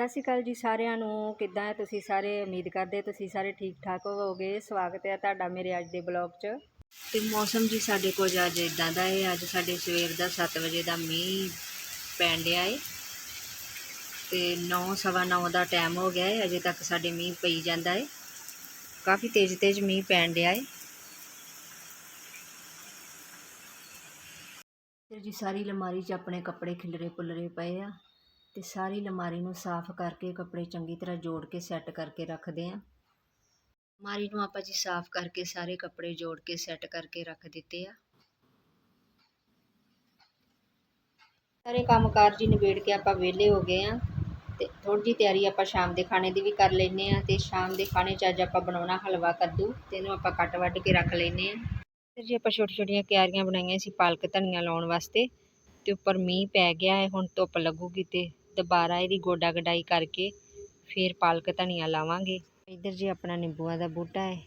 ਸਤਿ ਸ਼੍ਰੀ ਅਕਾਲ ਜੀ ਸਾਰਿਆਂ ਨੂੰ। ਕਿੱਦਾਂ ਹੈ ਤੁਸੀਂ ਸਾਰੇ? ਉਮੀਦ ਕਰਦੇ ਤੁਸੀਂ ਸਾਰੇ ਠੀਕ ਠਾਕ ਹੋਵੋਗੇ। ਸਵਾਗਤ ਹੈ ਤੁਹਾਡਾ ਮੇਰੇ ਅੱਜ ਦੇ ਬਲੌਗ 'ਚ। ਤੇ ਮੌਸਮ ਜੀ ਸਾਡੇ ਕੋਲ ਅੱਜ ਇਦਾਂ ਦਾ ਹੈ, ਅੱਜ ਸਾਡੇ ਸਵੇਰ ਦਾ 7 ਵਜੇ ਦਾ ਮੀਂਹ ਪੈਣ ਡਿਆ ਹੈ ਤੇ 9 ਸਵਾ 9 ਦਾ ਟਾਈਮ ਹੋ ਗਿਆ ਹੈ ਅਜੇ ਤੱਕ ਸਾਡੇ ਮੀਂਹ ਪਈ ਜਾਂਦਾ ਹੈ ਕਾਫੀ ਤੇਜ਼ ਤੇਜ਼ ਮੀਂਹ ਪੈਣ ਡਿਆ ਹੈ ਜੀ ਸਾਰੀ ਲਮਾਰੀ 'ਚ ਆਪਣੇ ਕੱਪੜੇ ਖਿਲਰੇ ਪੁੱਲਰੇ ਪਏ ਆ। ਅਤੇ ਸਾਰੀ ਅਲਮਾਰੀ ਨੂੰ ਸਾਫ਼ ਕਰਕੇ ਕੱਪੜੇ ਚੰਗੀ ਤਰ੍ਹਾਂ ਜੋੜ ਕੇ ਸੈੱਟ ਕਰਕੇ ਰੱਖਦੇ ਹਾਂ ਅਲਮਾਰੀ ਨੂੰ ਆਪਾਂ ਜੀ ਸਾਫ਼ ਕਰਕੇ ਸਾਰੇ ਕੱਪੜੇ ਜੋੜ ਕੇ ਸੈੱਟ ਕਰਕੇ ਰੱਖ ਦਿੱਤੇ ਆ। ਸਾਰੇ ਕੰਮਕਾਰ ਜੀ ਨਿਬੇੜ ਕੇ ਆਪਾਂ ਵਿਹਲੇ ਹੋ ਗਏ ਆ ਤੇ ਥੋੜੀ ਜੀ ਤਿਆਰੀ ਆਪਾਂ ਸ਼ਾਮ ਦੇ ਖਾਣੇ ਦੀ ਵੀ ਕਰ ਲੈਨੇ ਆ ਤੇ ਸ਼ਾਮ ਦੇ ਖਾਣੇ 'ਚ ਅੱਜ ਆਪਾਂ ਬਣਾਉਣਾ ਹਲਵਾ ਕੱਦੂ ਤੇ ਇਹਨੂੰ ਆਪਾਂ ਕੱਟ ਵੱਢ ਕੇ ਰੱਖ ਲੈਨੇ ਆ। ਫਿਰ ਜੀ ਆਪਾਂ ਛੋਟੀ ਛੋਟੀਆਂ ਕਿਆਰੀਆਂ ਬਣਾਈਆਂ ਸੀ ਪਾਲਕ ਧਨੀਆ ਲਾਉਣ ਵਾਸਤੇ ਤੇ ਉੱਪਰ ਮੀਂਹ ਪੈ ਗਿਆ ਹੈ ਹੁਣ ਧੁੱਪ ਲੱਗੂਗੀ ਤੇ ਦੁਬਾਰਾ ਇਹਦੀ ਗੋਡਾ ਗਡਾਈ ਕਰਕੇ ਫਿਰ ਪਾਲਕ ਧਨੀਆ ਲਾਵਾਂਗੇ। ਇੱਧਰ ਜੀ ਆਪਣਾ ਨਿੰਬੂਆਂ ਦਾ ਬੂਟਾ ਹੈ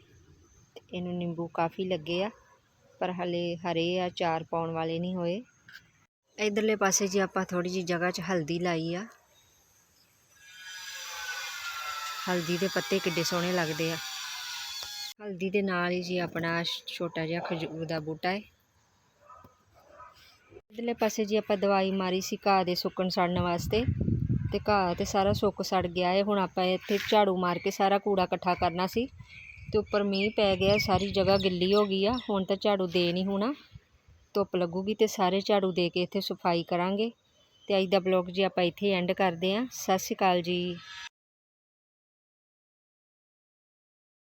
ਇਹਨੂੰ ਨਿੰਬੂ ਕਾਫੀ ਲੱਗੇ ਆ, ਪਰ ਹਲੇ ਹਰੇ ਆ, ਚਾਰ ਪਾਉਣ ਵਾਲੇ ਨਹੀਂ ਹੋਏ। ਇਧਰਲੇ ਪਾਸੇ ਜੀ ਆਪਾਂ ਥੋੜੀ ਜੀ ਜਗ੍ਹਾ 'ਚ ਹਲਦੀ ਲਾਈ ਆ। ਹਲਦੀ ਦੇ ਪੱਤੇ ਕਿੱਡੇ ਸੋਹਣੇ ਲੱਗਦੇ ਆ। ਹਲਦੀ ਦੇ ਨਾਲ ਹੀ ਜੀ ਆਪਣਾ ਛੋਟਾ ਜਿਹਾ ਖਜੂਰ ਦਾ ਬੂਟਾ ਹੈ। ਇਧਰਲੇ ਪਾਸੇ ਜੀ ਆਪਾਂ ਦਵਾਈ ਮਾਰੀ ਸੀ ਘਾਹ ਦੇ ਸੁੱਕਣ ਸੜਨ ਵਾਸਤੇ ਤੇ ਘਾਹ ਤੇ ਸਾਰਾ ਸੁੱਕ ਸੜ ਗਿਆ ਹੈ ਹੁਣ ਆਪਾਂ ਇੱਥੇ ਝਾੜੂ ਮਾਰ ਕੇ ਸਾਰਾ ਕੂੜਾ ਇਕੱਠਾ ਕਰਨਾ ਸੀ ਤੇ ਉੱਪਰ ਮੀਂਹ ਪੈ ਗਿਆ, ਸਾਰੀ ਜਗ੍ਹਾ ਗਿੱਲੀ ਹੋ ਗਈ ਆ। ਹੁਣ ਤਾਂ ਝਾੜੂ ਦੇ ਨਹੀਂ ਹੋਣਾ। ਧੁੱਪ ਲੱਗੂਗੀ ਤੇ ਸਾਰੇ ਝਾੜੂ ਦੇ ਕੇ ਇੱਥੇ ਸਫ਼ਾਈ ਕਰਾਂਗੇ। ਤੇ ਅੱਜ ਦਾ ਬਲੌਗ ਜੀ ਆਪਾਂ ਇੱਥੇ ਐਂਡ ਕਰਦੇ ਆਂ। ਸਤਿ ਸ਼੍ਰੀ ਅਕਾਲ ਜੀ।